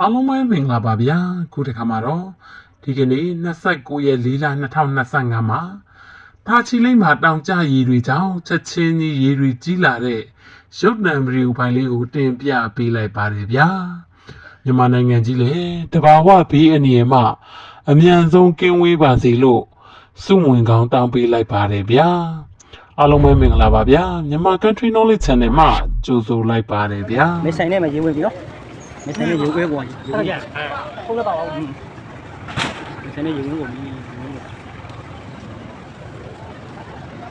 အားလုံးပဲမင်္ဂလာပါဗျာခုတစ်ခါမှာတော့ဒီကနေ့29ရက်4လ2025မှာတာချီလိမ့်မှာတောင်ကျရေတွေကြောင့်ချက်ချင်းကြီးရေတွေကြီးလာတဲ့ရုပ်နံဗီဒီယိုဖိုင်လေးကိုတင်ပြပေးလိုက်ပါတယ်ဗျာမြန်မာနိုင်ငံကြီးလေတဘာဝဘေးအန္တရာယ်မှအမြန်ဆုံးကင်းဝေးပါစေလို့စုမဝင်ကောင်းတောင်းပေးလိုက်ပါတယ်ဗျာအားလုံးပဲမင်္ဂလာပါဗျာမြန်မာ Country Knowledge Channel မှာကြိုဆိုလိုက်ပါတယ်ဗျာမဆိုင်နဲ့မရေးဝင်ပြီနော် မဆိုင်နဲ့ရေးဝဲပေါ်ရေးဟုတ်ကဲ့ဟုတ်ကဲ့ပါဘူးမဆိုင်နဲ့ရေးဝင်ပေါ်ပြီ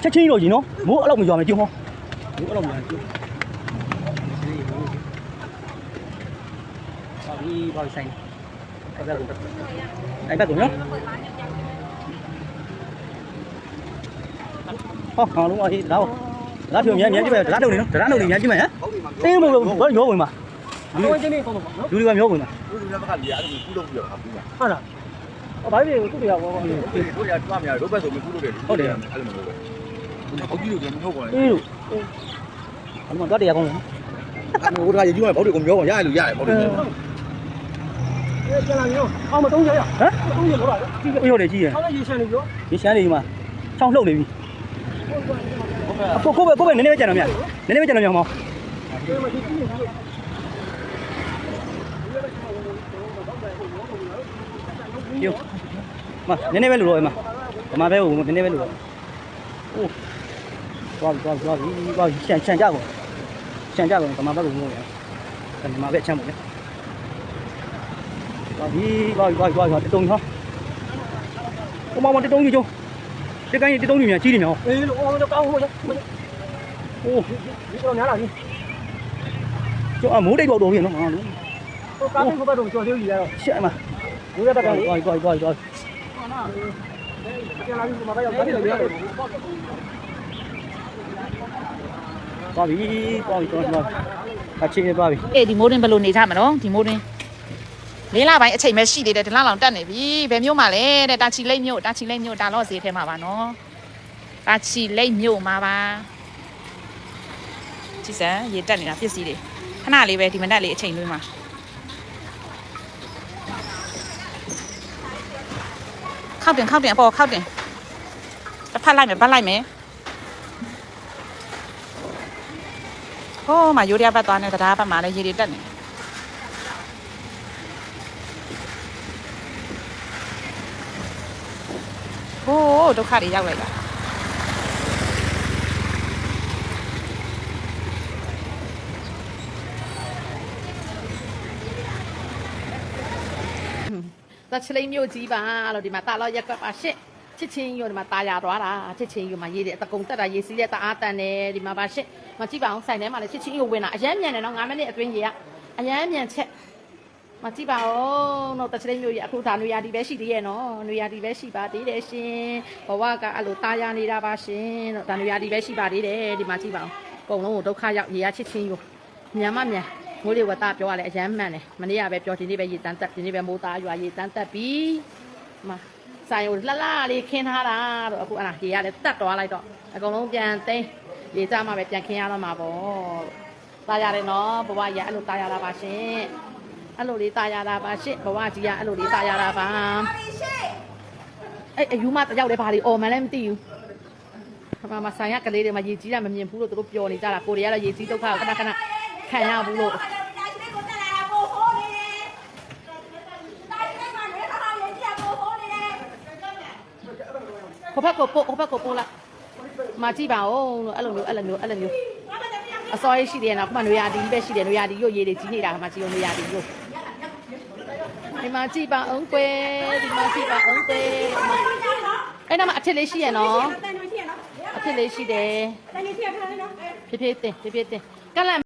ချက်ချင်းလို့ကြီးနော်မိုးအဲ့လောက်မကြွားမယ်ကျုံဟောမိုးအဲ့လောက်မကြွားကျုံပါပြီပါပြီဆိုင်အဲ့ဒါကိုအဲ့ဒါကိုနော်ဟောဟာလုံးအဟေးတော့ဒါ ပြောမြန်မြန်ကြည့်မယ်ဒါတော့နေနော်ဒါတော့နေမြန်ကြည့်မယ်ဟမ်တင်းမို့ဘာရောဝင်မှာအဝင်းချင်းလေးပုံတော့နော်လူတွေကမျောဝင်မှာတို့လူတွေကလည်းအဲ့လိုကုလို့ပြီးတော့ခါပြီးတာဟုတ်လားဟောဘာဖြစ်လို့သူ့တရားဘောကောတို့တို့ရတွားများတို့ဘက်ဆိုမကုလို့တယ်အဲ့လိုမျိုးပဲဟုတ်ကြီးလို့ကျွန်တော်ဟုတ်ပါလေအေးလို့အမှန်တော့တရားကောင်းတယ်အဲ့ဟိုတခါရေကြီးမှာဘောတွေကိုမျောပါရတယ်လို့ရတယ်ဘောတွေအဲကျန်လာမျိုးအောက်မ300ရဟမ်300လို့လားဒီကအေးဟုတ်တယ်ကြီးရယ်အောက်လည်းရေရှမ်းနေပြောဒီရှမ်းလေးမှာချောင်းလှုပ်နေပြီကိုကိုပဲကိုပဲနည်းနည်းပဲကြံတော့မြနည်းနည်းပဲကြံတော့မြမောဒီမှာဒီကြီးနေလို့ယောမနည်းနည်းပဲလို့တော့အမ ဗမာပဲဟိုနည်းနည်းပဲလို့တော့အိုးသွားသွားသွားပြီသွားရှန်ရှန်ကြကုန်ရှန်ကြကုန်ဗမာဘက်ကိုငိုရဗမာဘက်ချမ်းပေါ့လေသွားပြီသွားသွားသွားသွားတုံချောင်းဟိုမှာမတုံကြီးကျုံတကိုင်းတုံကြီးများကြီးတယ်မြောအေးလို့အော်တော့ကောင်းဟိုရအိုးဒီတော့ညာလာပြီကျုံအမိုးတိတ်ပေါက်တော့ပြီနော်ဟာလို့ဟိုကား ဘက်တော့ကြော်သေးပြီရတော့ရှက်အမဘုရားတက်ကသွားသွားသွားသွားကျန်လာပြီဒီမှာပဲရောက်တယ်လို့ရတယ်သွားပြီသွားပြီသွားသွားအချင်းသွားပြီအေးဒီမိုးတွင်ဘယ်လိုနေကြမလို့ဒီမိုးတွင်လေးလပိုင်းအချိန်ပဲရှိသေးတယ်ဒီလလောင်တက်နေပြီဘယ်မျိုးမှလဲတဲ့တာချီလိတ်မျိုးတာချီလိတ်မျိုးဒါတော့ဈေးထဲမှာပါနော်တာချီလိတ်မျိုးမှာပါကြည့်စမ်းရေတက်နေတာပစ္စည်းတွေခဏလေးပဲဒီမနက်လေးအချိန်လေးမှာ က်တင်ခောက်တင်အပေါ်ခောက်တင်တစ်ဖက်လိုက်မယ်ပတ်လိုက်မယ်ဟိုးမှာရိုးရဘတ်သွားနေတရားဘတ်မှာလည်းရေတွေတက်နေဟိုးဒုက္ခတွေရောက်လိုက်တာ သက်ချလိမ့်မျိုးကြီးပါလို့ဒီမှာတာလောက်ရက်ကွက်ပါရှစ်ချစ်ချင်းယူဒီမှာตาရသွားတာချစ်ချင်းယူမှာရေးတယ်အတကုံတက်တာရေးစီးတဲ့တအားတန်တယ်ဒီမှာပါရှစ်မကြည့်ပါအောင်ဆိုင်ထဲမှာလည်းချစ်ချင်းယူဝင်တာအရမ်းမြန်တယ်နော်9မိနစ်အတွင်းကြီးကအရမ်းမြန်ချက်မကြည့်ပါဦးတော့သက်ချလိမ့်မျိုးကြီးအခုဒါနွေရာဒီပဲရှိသေးရဲ့နော်နွေရာဒီပဲရှိပါသေးတယ်ရှင်ဘဝကအဲ့လိုตาရနေတာပါရှင်တော့ဒါနွေရာဒီပဲရှိပါသေးတယ်ဒီမှာကြည့်ပါအောင်အကုန်လုံးကိုဒုက္ခရောက်ရေရချစ်ချင်းယူမြန်မမြန် မိုးလေဝသပြောရလဲအရမ်းမှန်တယ်မနေ့ကပဲပြောဒီနေ့ပဲရေတန်းတက်ဒီနေ့ပဲမိုးသားရွာရေတန်းတက်ပြီးမှာဆိုင်ကိုလှလှလေးခင်းထားတာတော့အခုအဲ့ဒါရေရလည်းတက်သွားလိုက်တော့အကုန်လုံးပြန်သိမ်းရေကြမှာပဲပြန်ခင်းရတော့မှာပေါ့တာရတယ်နော်ဘဝကြီးအဲ့လိုတာရတာပါရှင်အဲ့လိုလေးတာရတာပါရှင်ဘဝကြီးကအဲ့လိုလေးတာရတာပါအဲ့အယူမတယောက်လည်းဘာတွေအော်မှန်းလည်းမသိဘူးခမမဆိုင်ရကလေးတွေမှာရေကြီးတာမမြင်ဘူးလို့သူတို့ပျော်နေကြတာကိုတွေကတော့ရေကြီးဒုက္ခကိုခဏခဏ ခံရဘူးလို့ဟိုဘက်ကိုပို့ဟိုဘက်ကိုပို့လိုက်မကြည့်ပါဦးလို့အဲ့လိုမျိုးအဲ့လိုမျိုးအဲ့လိုမျိုးအစောရရှိတယ်နော်ခုမှနွေရာဒီပဲရှိတယ်နွေရာဒီရုပ်ရည်တွေကြီးနေတာမှကြည့်အောင်နွေရာဒီရုပ်ဒီမှာကြည့်ပါအောင်ကွယ်ဒီမှာကြည့်ပါအောင်ကွယ်အဲ့နာမှာအထစ်လေးရှိရနော်အထစ်လေးရှိတယ်ဖြည်းဖြည်းတင်ဖြည်းဖြည်းတင်ကလန့်